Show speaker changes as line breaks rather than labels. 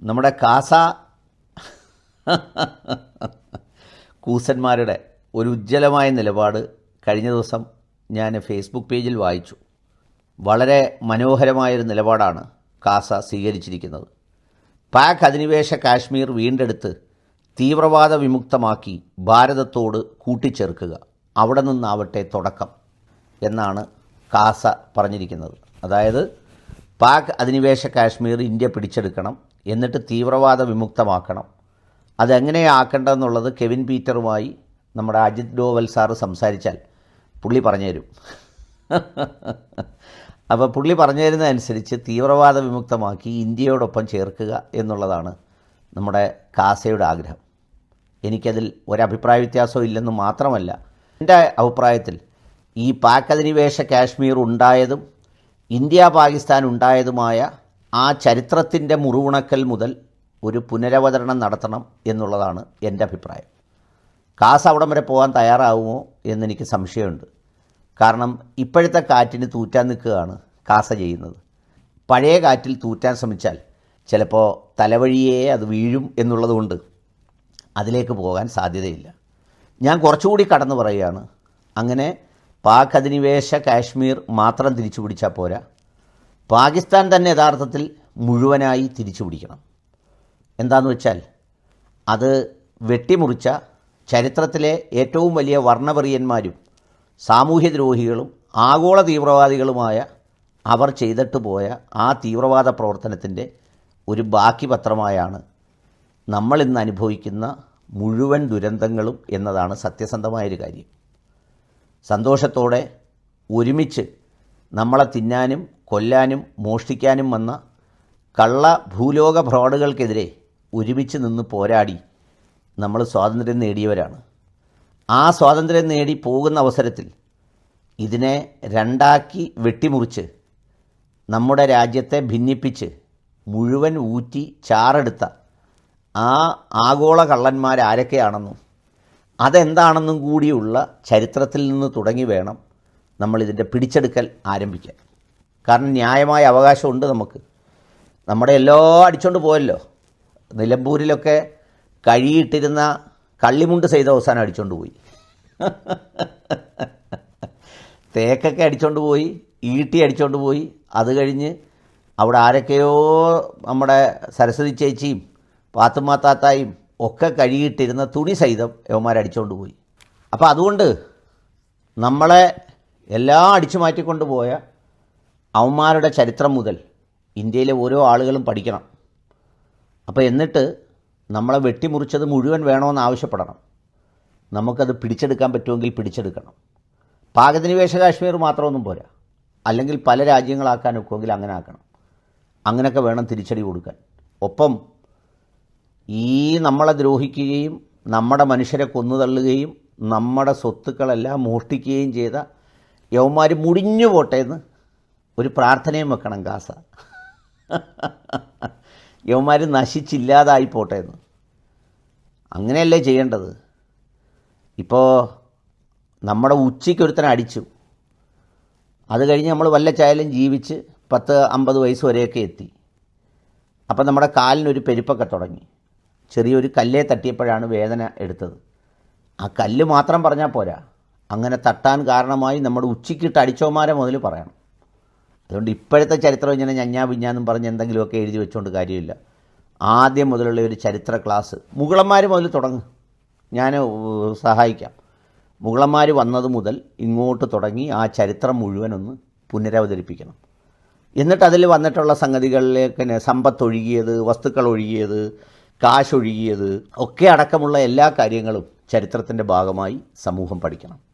നമ്മുടെ കാസ കൂസന്മാരുടെ ഒരു ഉജ്ജ്വലമായ നിലപാട് കഴിഞ്ഞ ദിവസം ഞാൻ ഫേസ്ബുക്ക് പേജിൽ വായിച്ചു. വളരെ മനോഹരമായൊരു നിലപാടാണ് കാസ സ്വീകരിച്ചിരിക്കുന്നത്. പാക് അധിനിവേശ കാശ്മീർ വീണ്ടെടുത്ത് തീവ്രവാദ വിമുക്തമാക്കി ഭാരതത്തോട് കൂട്ടിച്ചേർക്കുക. അവിടെ നിന്നാവട്ടെ തുടക്കം എന്നാണ് കാസ പറഞ്ഞിരിക്കുന്നത്. അതായത് പാക് അധിനിവേശ കാശ്മീർ ഇന്ത്യ പിടിച്ചെടുക്കണം എന്നിട്ട് തീവ്രവാദ വിമുക്തമാക്കണം. അതെങ്ങനെയാക്കേണ്ടതെന്നുള്ളത് കെവിൻ പീറ്ററുമായി നമ്മുടെ അജിത് ഡോവൽ സാറ് സംസാരിച്ചാൽ പുള്ളി പറഞ്ഞു തരും. അപ്പോൾ പുള്ളി പറഞ്ഞു തരുന്നതനുസരിച്ച് തീവ്രവാദ വിമുക്തമാക്കി ഇന്ത്യയോടൊപ്പം ചേർക്കുക എന്നുള്ളതാണ് നമ്മുടെ കാസയുടെ ആഗ്രഹം. എനിക്കതിൽ ഒരഭിപ്രായ വ്യത്യാസവും ഇല്ലെന്ന് മാത്രമല്ല എന്റെ അഭിപ്രായത്തിൽ ഈ പാക് അധിനിവേശ കാശ്മീർ ഉണ്ടായതും ഇന്ത്യ പാകിസ്ഥാൻ ഉണ്ടായതുമായ ആ ചരിത്രത്തിന്റെ മുറിവുണക്കൽ മുതൽ ഒരു പുനരവതരണം നടത്തണം എന്നുള്ളതാണ് എന്റെ അഭിപ്രായം. കാസ് അവിടം വരെ പോകാൻ തയ്യാറാവുമോ എന്നെനിക്ക് സംശയമുണ്ട്. കാരണം ഇപ്പോഴത്തെ കാറ്റിന് തൂറ്റാൻ നിൽക്കുകയാണ് കാസ ചെയ്യുന്നത്. പഴയ കാറ്റിൽ തൂറ്റാൻ ശ്രമിച്ചാൽ ചിലപ്പോൾ തലവഴിയേ അത് വീഴും എന്നുള്ളതുകൊണ്ട് അതിലേക്ക് പോകാൻ സാധ്യതയില്ല. ഞാൻ കുറച്ചുകൂടി കടന്നു പറയുകയാണ്. അങ്ങനെ പാക് അധിനിവേശ കാശ്മീർ മാത്രം തിരിച്ചു പിടിച്ചാൽ പോരാ. പാകിസ്ഥാൻ തന്നെ യഥാർത്ഥത്തിൽ മുഴുവനായി തിരിച്ചു പിടിക്കണം എന്താണെന്ന് വെച്ചാൽ അത് വെട്ടിമുറിച്ച ചരിത്രത്തിലെ ഏറ്റവും വലിയ വർണപെറിയന്മാരും സാമൂഹ്യദ്രോഹികളും ആഗോള തീവ്രവാദികളുമായ അവർ ചെയ്തിട്ട് പോയ ആ തീവ്രവാദ പ്രവർത്തനത്തിന്റെ ഒരു ബാക്കി പത്രമായാണ് നമ്മൾ ഇന്ന് അനുഭവിക്കുന്ന മുഴുവൻ ദുരന്തങ്ങളും എന്നതാണ് സത്യസന്ധമായൊരു കാര്യം. സന്തോഷത്തോടെ ഒരുമിച്ച് നമ്മളെ തിന്നാനും കൊല്ലാനും മോഷ്ടിക്കാനും വന്ന കള്ള ഭൂലോക ഭ്രോഡുകൾക്കെതിരെ ഒരുമിച്ച് നിന്ന് പോരാടി നമ്മൾ സ്വാതന്ത്ര്യം നേടിയവരാണ്. ആ സ്വാതന്ത്ര്യം നേടി പോകുന്ന അവസരത്തിൽ ഇതിനെ രണ്ടാക്കി വെട്ടിമുറിച്ച് നമ്മുടെ രാജ്യത്തെ ഭിന്നിപ്പിച്ച് മുഴുവൻ ഊറ്റി ചാറെടുത്ത ആ ആഗോള കള്ളന്മാരാരൊക്കെയാണെന്നും അതെന്താണെന്നും കൂടിയുള്ള ചരിത്രത്തിൽ നിന്ന് തുടങ്ങി വേണം നമ്മളിതിന്റെ പിടിച്ചെടുക്കൽ ആരംഭിക്കാൻ. കാരണം ന്യായമായ അവകാശമുണ്ട് നമുക്ക്. നമ്മുടെ എല്ലോ അടിച്ചുകൊണ്ട് പോയല്ലോ. നിലമ്പൂരിലൊക്കെ കഴിയിട്ടിരുന്ന കള്ളിമുണ്ട് ചെയ്ത അവസാനം അടിച്ചുകൊണ്ട് പോയി. തേക്കൊക്കെ അടിച്ചുകൊണ്ട് പോയി ഈട്ടി അടിച്ചുകൊണ്ട് പോയി. അത് കഴിഞ്ഞ് അവിടെ ആരൊക്കെയോ നമ്മുടെ സരസ്വതി ചേച്ചിയും പാത്തുമ്മ താത്തായും ഒക്കെ കഴുകിയിട്ടിരുന്ന തുണി സഹിതം യവന്മാരടിച്ചുകൊണ്ട് പോയി. അപ്പോൾ അതുകൊണ്ട് നമ്മളെ എല്ലാം അടിച്ചു മാറ്റിക്കൊണ്ട് പോയ അവന്മാരുടെ ചരിത്രം മുതൽ ഇന്ത്യയിലെ ഓരോ ആളുകളും പഠിക്കണം. അപ്പോൾ എന്നിട്ട് നമ്മളെ വെട്ടിമുറിച്ചത് മുഴുവൻ വേണമെന്ന് ആവശ്യപ്പെടണം. നമുക്കത് പിടിച്ചെടുക്കാൻ പറ്റുമെങ്കിൽ പിടിച്ചെടുക്കണം. പാകനിവേശ കാശ്മീർ മാത്രമൊന്നും പോരാ. അല്ലെങ്കിൽ പല രാജ്യങ്ങളാക്കാൻ ഒക്കുമെങ്കിൽ അങ്ങനെ ആക്കണം. അങ്ങനെയൊക്കെ വേണം തിരിച്ചടി കൊടുക്കാൻ. ഒപ്പം ഈ നമ്മളെ ദ്രോഹിക്കുകയും നമ്മുടെ മനുഷ്യരെ കൊന്നുതള്ളുകയും നമ്മുടെ സ്വത്തുക്കളെല്ലാം മോഷ്ടിക്കുകയും ചെയ്ത യവന്മാർ മുടിഞ്ഞു പോട്ടെ എന്ന് ഒരു പ്രാർത്ഥനയും വെക്കണം ഗാസ. യവന്മാർ നശിച്ചില്ലാതായി പോട്ടെ എന്ന്. അങ്ങനെയല്ലേ ചെയ്യേണ്ടത്? ഇപ്പോൾ നമ്മുടെ ഉച്ചയ്ക്ക് ഒരുത്തനെ അടിച്ചു. അത് കഴിഞ്ഞ് നമ്മൾ വല്ല ചായാലും ജീവിച്ച് പത്ത് അമ്പത് വയസ്സ് വരെയൊക്കെ എത്തി. അപ്പം നമ്മുടെ കാലിനൊരു പെരുപ്പൊക്കെ തുടങ്ങി. ചെറിയൊരു കല്ലേ തട്ടിയപ്പോഴാണ് വേദന എടുത്തത്. ആ കല്ല് മാത്രം പറഞ്ഞാൽ പോരാ. അങ്ങനെ തട്ടാൻ കാരണമായി നമ്മുടെ ഉച്ചയ്ക്കിട്ട് അടിച്ചോമാരെ മുതൽ പറയണം. അതുകൊണ്ട് ഇപ്പോഴത്തെ ചരിത്രം ഇങ്ങനെ ഞഞ്ഞാ പിഞ്ഞാന്നും പറഞ്ഞ് എന്തെങ്കിലുമൊക്കെ എഴുതി വെച്ചുകൊണ്ട് കാര്യമില്ല. ആദ്യം മുതലുള്ള ഒരു ചരിത്ര ക്ലാസ് മുഗളന്മാർ മുതൽ തുടങ്ങും. ഞാൻ സഹായിക്കാം. മുഗളന്മാർ വന്നത് മുതൽ ഇങ്ങോട്ട് തുടങ്ങി ആ ചരിത്രം മുഴുവനൊന്ന് പുനരവതരിപ്പിക്കണം. എന്നിട്ട് അതിൽ വന്നിട്ടുള്ള സംഗതികളിലേക്ക് സമ്പത്ത് സമ്പത്തൊഴുകിയത് വസ്തുക്കൾ ഒഴുകിയത് കാശൊഴുകിയത് ഒക്കെ അടക്കമുള്ള എല്ലാ കാര്യങ്ങളും ചരിത്രത്തിന്റെ ഭാഗമായി സമൂഹം പഠിക്കണം.